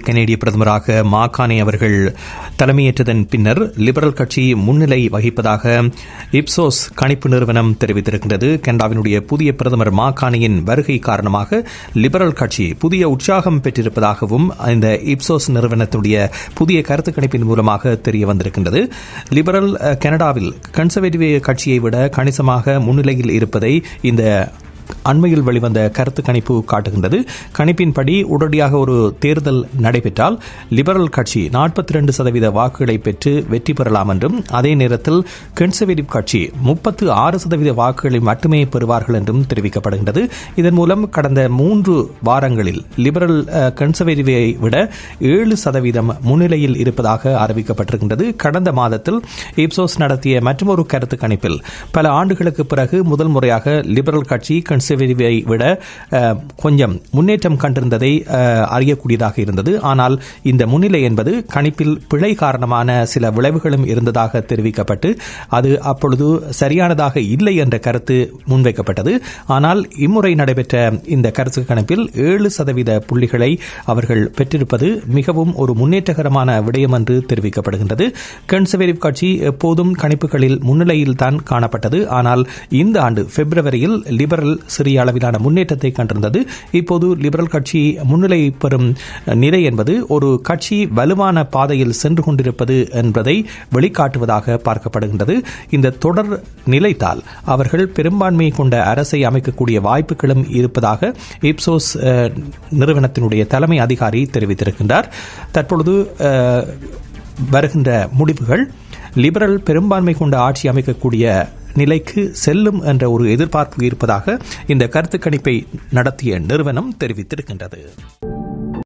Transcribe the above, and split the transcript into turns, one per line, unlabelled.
கனேடிய பிரதமராக மாகானே அவர்கள் தலைமையேற்றதன் பின்னர் லிபரல் கட்சி முன்னிலை வகிப்பதாக இப்சோஸ் கணிப்பு நிறுவனம் தெரிவித்திருக்கிறது கனடாவினுடைய புதிய பிரதமர் மாகாணியின் வருகை காரணமாக லிபரல் கட்சி புதிய உற்சாகம் பெற்றிருப்பதாகவும் இந்த இப்சோஸ் நிறுவனத்துடைய புதிய கருத்து கணிப்பின் மூலமாக தெரிய வந்திருக்கின்றது. லிபரல் கனடாவில் கன்சர்வேட்டிவ் கட்சியை விட கணிசமாக முன்னிலையில் இருப்பதை இந்த அண்மையில் வெளிவந்த கருத்து கணிப்பு காட்டுகின்றது. கணிப்பின்படி உடனடியாக ஒரு தேர்தல் நடைபெற்றால் லிபரல் கட்சி நாற்பத்தி ரெண்டு சதவீத வாக்குகளை பெற்று வெற்றி பெறலாம் என்றும் அதே நேரத்தில் கன்சர்வேட்டிவ் கட்சி முப்பத்து ஆறு சதவீத வாக்குகளை மட்டுமே பெறுவார்கள் என்றும் தெரிவிக்கப்படுகின்றது. இதன் மூலம் கடந்த மூன்று வாரங்களில் லிபரல் கன்சர்வேட்டிவை விட ஏழு சதவீதம் முன்னிலையில் இருப்பதாக அறிவிக்கப்பட்டிருக்கின்றது. கடந்த மாதத்தில் இப்சோஸ் நடத்திய மற்றொரு கருத்து கணிப்பில் பல ஆண்டுகளுக்கு பிறகு முதல் முறையாக லிபரல் கட்சி கன்சர்வேட்டிவை விட கொஞ்சம் முன்னேற்றம் கண்டிருந்ததை அறியக்கூடியதாக இருந்தது. ஆனால் இந்த முன்னிலை என்பது கணிப்பில் பிழை காரணமான சில விளைவுகளும் இருந்ததாக தெரிவிக்கப்பட்டு அது அப்பொழுது சரியானதாக இல்லை என்ற கருத்து முன்வைக்கப்பட்டது. ஆனால் இம்முறை நடைபெற்ற இந்த கருத்து கணிப்பில் ஏழு சதவீத புள்ளிகளை அவர்கள் பெற்றிருப்பது மிகவும் ஒரு முன்னேற்றகரமான விடயம் என்று தெரிவிக்கப்படுகின்றது. கன்சர்வேட்டிவ் கட்சி எப்போதும் கணிப்புகளில் முன்னிலையில் தான் காணப்பட்டது. ஆனால் இந்த ஆண்டு பிப்ரவரியில் லிபரல் சிறிய அளவிலான முன்னேற்றத்தை கண்டிருந்தது. இப்போது லிபரல் கட்சி முன்னிலை பெறும் நிலை என்பது ஒரு கட்சி வலுவான பாதையில் சென்று கொண்டிருப்பது என்பதை வெளிக்காட்டுவதாக பார்க்கப்படுகின்றது. இந்த தொடர் நிலைத்தால் அவர்கள் பெரும்பான்மை கொண்ட அரசை அமைக்கக்கூடிய வாய்ப்புகளும் இருப்பதாக இப்சோஸ் நிறுவனத்தினுடைய தலைமை அதிகாரி தெரிவித்திருக்கின்றார். தற்பொழுது வருகின்ற முடிவுகள் லிபரல் பெரும்பான்மை கொண்ட ஆட்சி அமைக்கக்கூடிய நிலைக்கு செல்லும் என்ற ஒரு எதிர்பார்ப்பு இருப்பதாக இந்த கருத்து கணிப்பை நடத்திய நிறுவனம் தெரிவித்திருக்கின்றது.